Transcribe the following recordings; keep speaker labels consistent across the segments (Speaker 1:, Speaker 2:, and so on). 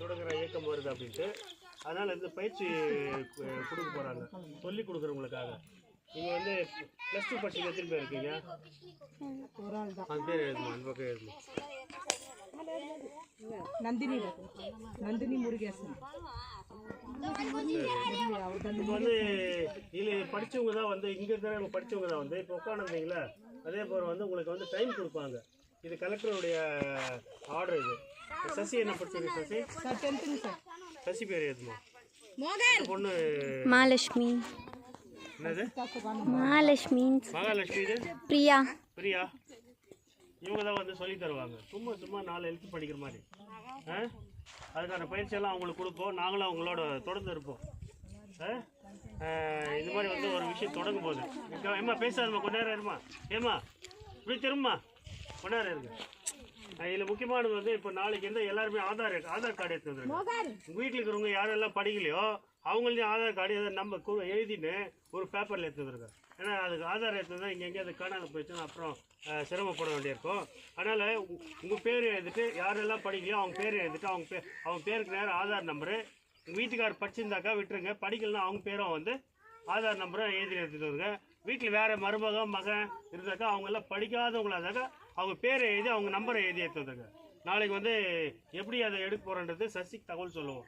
Speaker 1: தொடங்குற இயக்கம் வருது அப்படின்ட்டு. அதனால் இந்த பயிற்சி கொடுக்க போகிறாங்க சொல்லி கொடுக்குறவங்களுக்காக. நீங்கள் வந்து ப்ளஸ் டூ படிச்சு எத்தனை பேர் இருக்கீங்க? அந்த பேர் எழுதுமா அந்த பக்கம் எழுதுமா
Speaker 2: நந்தினி நந்தினி முருகேசன்.
Speaker 1: இப்போ வந்து இதில் படித்தவங்க தான் வந்து இங்கே இருக்கிறவங்க படித்தவங்க தான் வந்து இப்போ உட்காந்துருந்தீங்களா அதே போல் வந்து உங்களுக்கு வந்து டைம் கொடுப்பாங்க. இது கலெக்டருடைய ஆர்டர் இது. சசி என்ன படிச்சிருக்கு சசி?
Speaker 2: சார் டென்த்துங்க சார்.
Speaker 1: சசி பேர் எதுமா
Speaker 2: மோகன்!
Speaker 1: பொண்ணு
Speaker 3: மகாலட்சுமி
Speaker 1: என்னது?
Speaker 3: மகாலட்சுமி
Speaker 1: மகாலட்சுமி இது?
Speaker 3: பிரியா.
Speaker 1: பிரியா? இவங்க தான் வந்து சொல்லி தருவாங்க. சும்மா சும்மா நாலு எழுத்து படிக்கிற மாதிரி. ஆ? அதுக்கான பயிற்சியெல்லாம் அவங்களுக்கு கொடுப்போம். நாங்களும் அவங்களோட தொடர்ந்து இருப்போம். இந்த மாதிரி வந்து ஒரு விஷயம் தொடங்கும் போது ஏம்மா பேசாதம்மா கொஞ்ச நேரம் இருமா ஏம்மா இப்படி திரும்பமா நேரம் இருங்க இதில் முக்கியமானது வந்து இப்போ நாளைக்கு வந்து எல்லாருமே ஆதார் ஆதார் கார்டு எடுத்து வந்துருங்க. வீட்டில் இருக்கிறவங்க யாரெல்லாம் படிக்கலையோ அவங்களையும் ஆதார் கார்டு எதை நம்ம எழுதிட்டு ஒரு பேப்பரில் எடுத்து வந்துருங்க. ஏன்னா அதுக்கு ஆதார் எடுத்து தான் இங்கே எங்கேயாவது காணாத போயிடுச்சுன்னா அப்புறம் சிரமப்பட வேண்டியிருக்கும். அதனால் உங்கள் பேர் எழுதிட்டு யாரெல்லாம் படிக்கலையோ அவங்க பேர் எழுதிட்டு அவங்க பேர் அவங்க பேருக்கு நேரம் ஆதார் நம்பரு உங்கள் வீட்டுக்காரர் படிச்சிருந்தாக்கா விட்டுருங்க. படிக்கலைன்னா அவங்க பேரும் வந்து ஆதார் நம்பரை எழுதி எடுத்துட்டு வருங்க வீட்டில் வேறு மருமகன் மகன் இருந்தாக்கா அவங்கெல்லாம் படிக்காதவங்களா இருந்தாக்கா அவங்க பேரை எழுதி அவங்க நம்பரை எழுதி எடுத்து வந்துருங்க நாளைக்கு வந்து எப்படி அதை எடுக்க போகிறன்றது சசிக்கு தகவல் சொல்லுவோம்.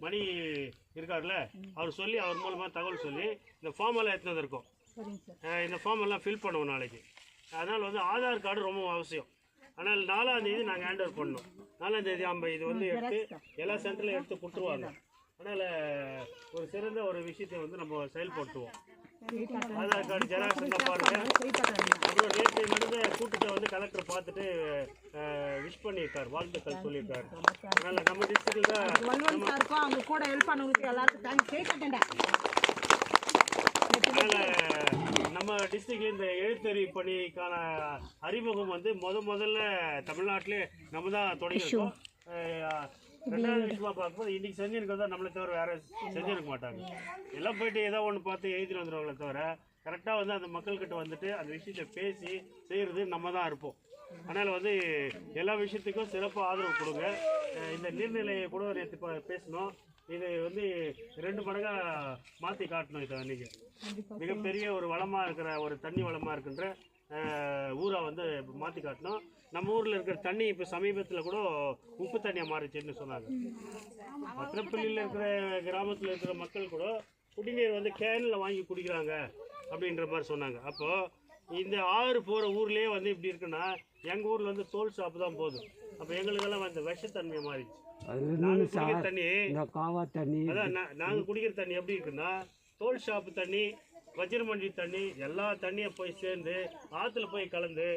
Speaker 1: மணி இருக்கார்ல அவர் சொல்லி அவர் மூலமாக தகவல் சொல்லி இந்த ஃபார்ம் எல்லாம்
Speaker 2: சார்.
Speaker 1: அஹ் இந்த ஃபார்ம் எல்லாம் ஃபில் பண்ணுவோம் நாளைக்கு. அதனால் வந்து ஆதார் கார்டு ரொம்ப அவசியம். ஆனால் நாலாம் தேதி நாங்கள் ஹேண்ட் ஓவர் பண்ணோம் நாலாம் தேதி நம்ம இது வந்து எடுத்து எல்லா சென்டர்லையும் எடுத்து கொடுத்துருவாங்க. அதனால் ஒரு சிறந்த ஒரு விஷயத்தை வந்து நம்ம செயல்படுத்துவோம். ஆதார் கார்டு ஜெராக்ஸ் இருந்தால் பாருங்கள் அப்புறம் நேற்று நடந்த கூட்டத்தை வந்து கலெக்டர் பார்த்துட்டு விஷ் பண்ணியிருக்கார் வாழ்த்துக்கள் சொல்லியிருக்காரு அதனால் நம்ம டிஸ்ட்ரிக்டில் தான்
Speaker 2: சாருக்கும் அவங்க கூட ஹெல்ப் பண்ணவங்களுக்கு எல்லாருக்கும் தேங்க்ஸ் கை கட்டண்டா
Speaker 1: அதனால் நம்ம டிஸ்ட்ரிக்ட்ல இந்த எழுத்தறிவு பணிக்கான அறிமுகம் வந்து முத முதல்ல தமிழ்நாட்டிலே நம்ம தான் தொடங்கியிருக்கோம் ரெண்டாவது விஷயமா பார்க்கும்போது இன்னைக்கு செஞ்சிருக்கிறதா நம்மளை தவிர வேற செஞ்சிருக்க மாட்டாங்க. எல்லாம் போயிட்டு ஏதோ ஒன்று பார்த்து எழுதிட்டு வந்துடுவாங்களே தவிர கரெக்டாக வந்து அந்த மக்கள்கிட்ட வந்துட்டு அந்த விஷயத்தை பேசி செய்கிறது நம்ம தான் இருப்போம். அதனால் வந்து எல்லா விஷயத்துக்கும் சிறப்பாக ஆதரவு கொடுங்க. இந்த நீர்நிலையை கூட நேற்று பேசணும். இது வந்து ரெண்டு மடங்காக மாற்றி காட்டணும் இதை அன்றைக்கி மிகப்பெரிய ஒரு வளமாக இருக்கிற ஒரு தண்ணி வளமாக இருக்கின்ற ஊரை வந்து மாற்றி காட்டணும். நம்ம ஊரில் இருக்கிற தண்ணி இப்போ சமீபத்தில் கூட உப்பு தண்ணியாக மாறிச்சுன்னு சொன்னாங்க. மத்திரப்பள்ளியில் இருக்கிற கிராமத்தில் இருக்கிற மக்கள் கூட குடிநீர் வந்து கேனில் வாங்கி குடிக்கிறாங்க அப்படின்ற மாதிரி சொன்னாங்க. அப்போது இந்த ஆறு போகிற ஊர்லேயே வந்து இப்படி இருக்குன்னா எங்கள் ஊரில் வந்து தோல் ஷாப்பு தான் போதும். அப்போ எங்களுக்கெல்லாம் வந்து விஷத்தன்மை மாறிடுச்சு.
Speaker 4: அது
Speaker 1: நாங்கள் குடிக்கிற தண்ணி
Speaker 4: இந்த காவா தண்ணி
Speaker 1: அதான் நா- நாங்க குடிக்கிற தண்ணி எப்படி இருக்குன்னா தோல் ஷாப்பு தண்ணி வஜ்ரமண்டி தண்ணி எல்லா தண்ணியும் போய் சேர்ந்து ஆற்றுல போய் கலந்து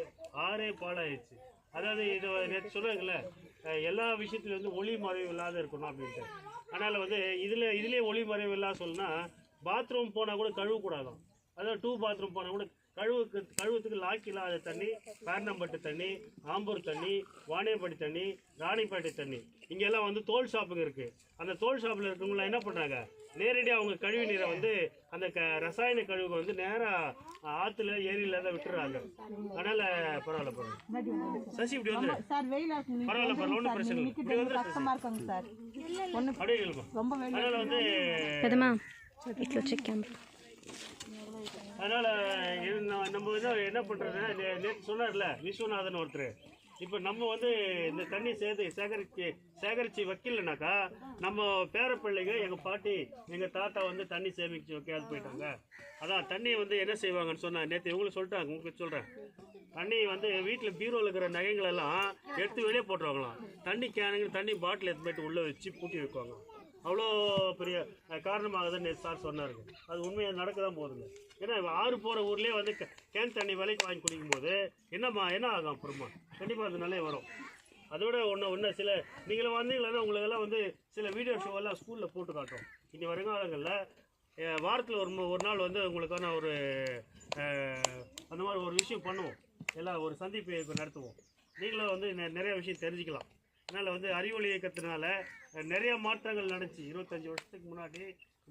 Speaker 1: ஆறே பாழாயிடுச்சு. அதாவது இது நேற்று சொன்னாங்கல்ல எல்லா விஷயத்துலையும் வந்து ஒளி மறைவு இல்லாத இருக்கணும் அப்படின்ட்டு. அதனால் வந்து இதில் இதுலேயே ஒளி மறைவு இல்லாத சொல்லுனா பாத்ரூம் போனால் கூட கழுவக்கூடாதான். அதாவது டூ பாத்ரூம் போனால் கூட கழுவுக்கு கழுவுறதுக்கு லாக் இல்லாத தண்ணி பேரணம்பட்டு தண்ணி ஆம்பூர் தண்ணி வாணியப்பட்டி தண்ணி ராணிப்பேட்டை தண்ணி. இங்கெல்லாம் வந்து தோல் ஷாப்புங்க இருக்குது அந்த தோல் ஷாப்பில் இருக்கவங்களாம் என்ன பண்ணுறாங்க நேரடியாக அவங்க கழிவு நீரை வந்து அந்த க ரசாயன கழிவுகளை வந்து நேராக ஆற்றுல ஏரியில் தான் விட்டுறாங்க. அதனால் பரவாயில்ல பரவாயில்ல. சசி இப்படி வந்து
Speaker 2: சார் வெயிலா இருக்கு.
Speaker 1: பரவாயில்ல பரவாயில்ல ஒன்றும் பிரச்சனை இல்லை. இப்படி வந்து அப்படியே
Speaker 2: வெயில்
Speaker 1: அதனால் வந்து அதனால் நம்ம வந்து என்ன பண்ணுறதுன்னா நேற்று சொன்னார்ல விஸ்வநாதன் ஒருத்தர். இப்போ நம்ம வந்து இந்த தண்ணி சேர்த்து சேகரித்து சேகரித்து வைக்கலனாக்கா நம்ம பேரப்பிள்ளைங்க எங்கள் பாட்டி எங்கள் தாத்தா வந்து தண்ணி சேமிச்சு வைக்காது போயிட்டாங்க. அதான் தண்ணியை வந்து என்ன செய்வாங்கன்னு சொன்னா நேற்று இவங்களும் சொல்லிட்டாங்க உங்களுக்கு சொல்கிறேன் தண்ணி வந்து வீட்டில் பீரோவில் இருக்கிற நகைங்களெல்லாம் எடுத்து வெளியே போட்டுருவாங்களாம். தண்ணி கேனுங்க தண்ணி பாட்டில் எடுத்து போயிட்டு உள்ளே வச்சு பூட்டி வைக்குவாங்க அவ்வளோ பெரிய காரணமாக காரணமாகுதுன்னு சார் சொன்னாருங்க அது உண்மையாக நடக்க தான் போகுதுங்க. ஏன்னா ஆறு போகிற ஊர்லேயே வந்து கேன் தண்ணி விலைக்கு வாங்கி குடிக்கும்போது என்னம்மா என்ன ஆகும் அப்புறமா? கண்டிப்பாக அது நல்லே வரும். அதோட ஒன்று ஒன்று சில நீங்களும் வந்தீங்களா உங்களுக்கெல்லாம் வந்து சில வீடியோ ஷோவெல்லாம் ஸ்கூலில் போட்டு காட்டும். இனி வருங்காலங்களில் வாரத்தில் ஒரு ஒரு நாள் வந்து உங்களுக்கான ஒரு அந்த மாதிரி ஒரு விஷயம் பண்ணுவோம். எல்லாம் ஒரு சந்திப்பு நடத்துவோம். நீங்களும் வந்து நிறைய விஷயம் தெரிஞ்சுக்கலாம். அதனால் வந்து அறிவொளி இயக்கத்தினால நிறைய மாற்றங்கள் நடந்துச்சு. இருபத்தஞ்சி வருஷத்துக்கு முன்னாடி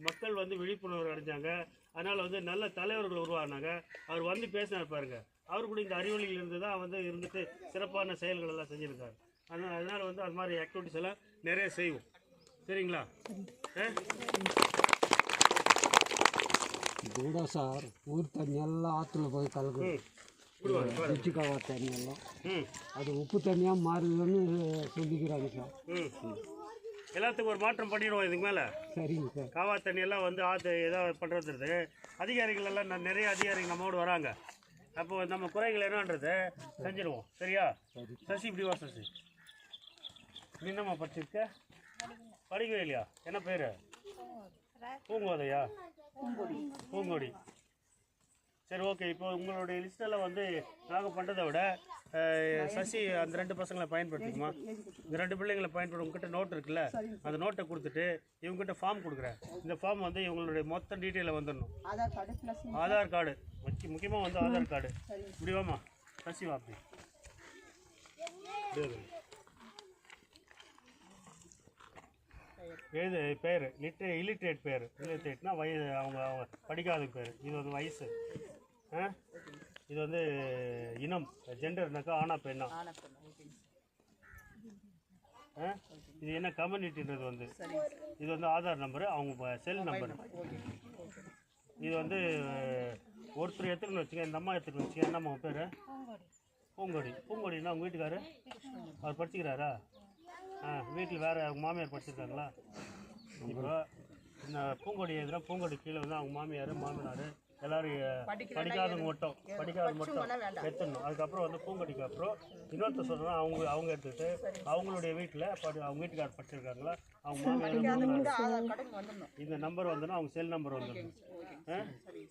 Speaker 1: மக்கள் வந்து விழிப்புணர்வு அடைஞ்சாங்க. அதனால் வந்து நல்ல தலைவர்கள் உருவானாங்க. அவர் வந்து பேசினார் பாருங்க. அவர் கூட இந்த அறிவொளியில் இருந்து தான் வந்து இருந்துட்டு சிறப்பான செயல்கள் எல்லாம் செஞ்சுருக்காரு. அதனால் அதனால் வந்து அது மாதிரி ஆக்டிவிட்டிஸ் எல்லாம் நிறைய செய்வோம். சரிங்களா?
Speaker 4: கூட சார் ஊர் தண்ணி எல்லாம் ஆற்றுல போய் கலக்குது.
Speaker 1: ம் கொடுவாங்க பாருங்க.
Speaker 4: ருச்சிக்காவா தண்ணி எல்லாம்
Speaker 1: ம்.
Speaker 4: அது உப்பு தண்ணியாக மாறுதுன்னு சொல்லிக்கிறாங்க சார்.
Speaker 1: ம். எல்லாத்துக்கும் ஒரு மாற்றம் பண்ணிடுவோம் இதுக்கு மேலே.
Speaker 4: சரிங்க சார்.
Speaker 1: காவா தண்ணி எல்லாம் வந்து ஆற்று ஏதாவது பண்ணுறது அதிகாரிகள் எல்லாம் நிறைய அதிகாரிகள் நம்மோடு வராங்க. அப்போ நம்ம குறைகள் என்னன்றது செஞ்சிருவோம். சரியா? சசி இப்படி வா சசி. என்னம்மா படிச்சிருக்க? படிக்கவே இல்லையா? என்ன பேர்? பூங்கோதையா? பூங்கொடி. சரி ஓகே இப்போ உங்களுடைய லிஸ்டெல்லாம் வந்து நாங்கள் பண்ணுறதை விட சசி அந்த ரெண்டு பசங்களை பயன்படுத்திக்குமா? இந்த ரெண்டு பிள்ளைங்களை பயன்படுத்த உங்ககிட்ட நோட் இருக்குல்ல அந்த நோட்டை கொடுத்துட்டு இவங்ககிட்ட ஃபார்ம் கொடுக்குறேன். இந்த ஃபார்ம் வந்து இவங்களுடைய மொத்த டீட்டெயிலை வந்துடணும்.
Speaker 2: ஆதார் கார்டு
Speaker 1: முக்கிய முக்கியமாக வந்து ஆதார் கார்டு இப்படி வாமா சசி வா அப்படி. இப்படி வா. எழுது பேர். லிட்ரே இல்லிட்ரேட் பேர். இல்லிட்ரேட்னா வயது அவங்க அவங்க படிக்காத பேர். இது வந்து வயசு. இது வந்து இனம் ஜெண்டர்னாக்கா ஆனா பெண்ணா? ஆ? இது என்ன கம்யூனிட்டின்றது வந்து? இது வந்து ஆதார் நம்பரு அவங்க செல் நம்பர் இது வந்து ஒருத்தர் எடுத்துக்கணும் வச்சுக்க இந்த அம்மா எடுத்துக்கணும் வச்சுக்க என்னம்மா பேர்? பூங்கொடி. பூங்கொடினா உங்கள் வீட்டுக்காரு? அவர் படிச்சுக்கிறாரா? ஆ வீட்டில் வேறு அவங்க மாமியார் படிச்சிருக்காங்களா? இப்போ இந்த பூங்கொடி எதிராக பூங்கொடி கீழே வந்து அவங்க மாமியார் மாமனார் எல்லாரும் படிக்காதவங்க மட்டும் படிக்காதவங்க மட்டும் எடுத்துடணும் அதுக்கப்புறம் வந்து பூங்கொடிக்கு அப்புறம் இன்னொருத்தர் சொல்லணும் அவங்க அவங்க எடுத்துக்கிட்டு அவங்களுடைய வீட்டில் படி அவங்க வீட்டுக்காரர் படிச்சிருக்காங்களா? அவங்க இந்த நம்பர் வந்துடும் அவங்க செல் நம்பர் வந்துடும் ஆ?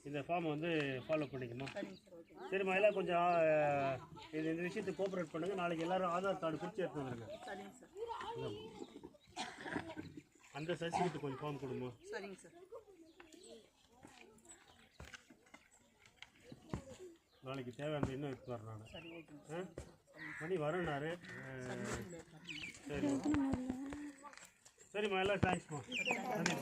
Speaker 1: இந்த ஃபார்ம் வந்து ஃபாலோ பண்ணிக்கணும். சரிம்மா எல்லாம் கொஞ்சம் இது இந்த விஷயத்தை கோஆப்ரேட் பண்ணுங்கள் நாளைக்கு எல்லாரும் ஆதார் கார்டு குறித்து எடுத்து வந்துருங்க. அந்த சர்டிஃபிகேட் கொஞ்சம் ஃபார்ம் கொடுங்க
Speaker 2: சரிங்க சார்
Speaker 1: நாளைக்கு தேவையான இன்னும் எடுத்து வரேன் நான். ஆ? மணி வரேன்னாரு சரி. சரிம்மா எல்லாம் தேங்க்ஸ்மா நன்றி.